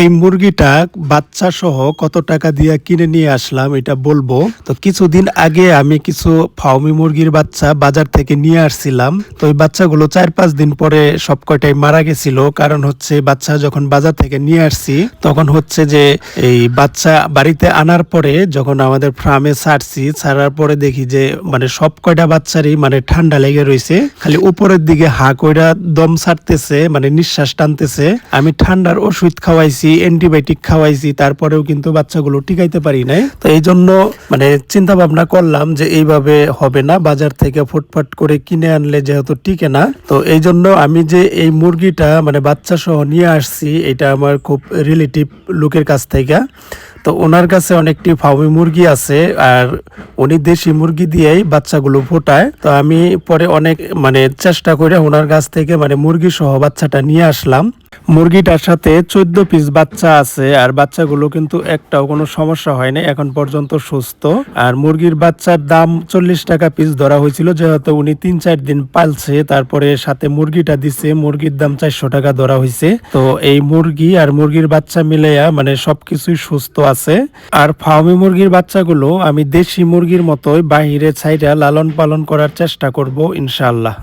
এই মুরগিটা বাচ্চা সহ কত টাকা দিয়ে কিনে নিয়ে আসলাম, এটা বলব। তো কিছুদিন আগে আমি কিছু ফাউমি মুরগির বাচ্চা বাজার থেকে নিয়ে আসছিলাম। তো এই বাচ্চাগুলো চার পাঁচ দিন পরে সব কয়টাই মারা গেছিল। কারণ হচ্ছে বাচ্চা যখন বাজার থেকে নিয়ে আসছি, তখন হচ্ছে যে এই বাচ্চা বাড়িতে আনার পরে যখন আমাদের ফার্মে ছাড়ছি, ছাড়ার পরে দেখি যে মানে সব কয়টা বাচ্চারই মানে ঠান্ডা লেগে রয়েছে। খালি উপরের দিকে হা কইরা দম ছাড়তেছে মানে নিঃশ্বাস টানতেছে। আমি ঠান্ডার ওষুধ খাওয়াইছি, অ্যান্টিবায়োটিক খাওয়াইছি, তারপরেও কিন্তু বাচ্চাগুলো টিকাইতে পারি নাই। তো এই জন্য মানে চিন্তা ভাবনা করলাম যে এইভাবে হবে না, বাজার থেকে ফুটফাট করে কিনে আনলে যেহেতু টিকে না। তো এই জন্য আমি যে এই মুরগিটা মানে বাচ্চা সহ নিয়ে আসছি, এটা আমার খুব রিলেটিভ লোকের কাছ থেকে। তো ওনার কাছে অনেকটি ফাউমি মুরগি আছে, আর উনি দেশি মুরগি দিয়েই বাচ্চাগুলো ফোটায়। তো আমি পরে অনেক মানে চেষ্টা করে ওনার কাছ থেকে মানে মুরগি সহ বাচ্চাটা নিয়ে আসলাম। মুরগিটার সাথে চোদ্দ পিস বাচ্চা আছে, আর বাচ্চাগুলো কিন্তু একটাও কোনো সমস্যা হয়নি, এখন পর্যন্ত সুস্থ। আর মুরগির বাচ্চার দাম চল্লিশ টাকা পিস ধরা হয়েছিল, যেহেতু উনি তিন চার দিন পালছে, তারপরে সাথে মুরগিটা দিছে, মুরগির দাম চারশো টাকা ধরা হয়েছে। তো এই মুরগি আর মুরগির বাচ্চা মিলেয়া মানে সবকিছুই সুস্থ আছে। আর ফার্মি মুরগির বাচ্চাগুলো আমি দেশি মুরগির মতোই বাহিরে ছাইরা লালন পালন করার চেষ্টা করব, ইনশাআল্লাহ।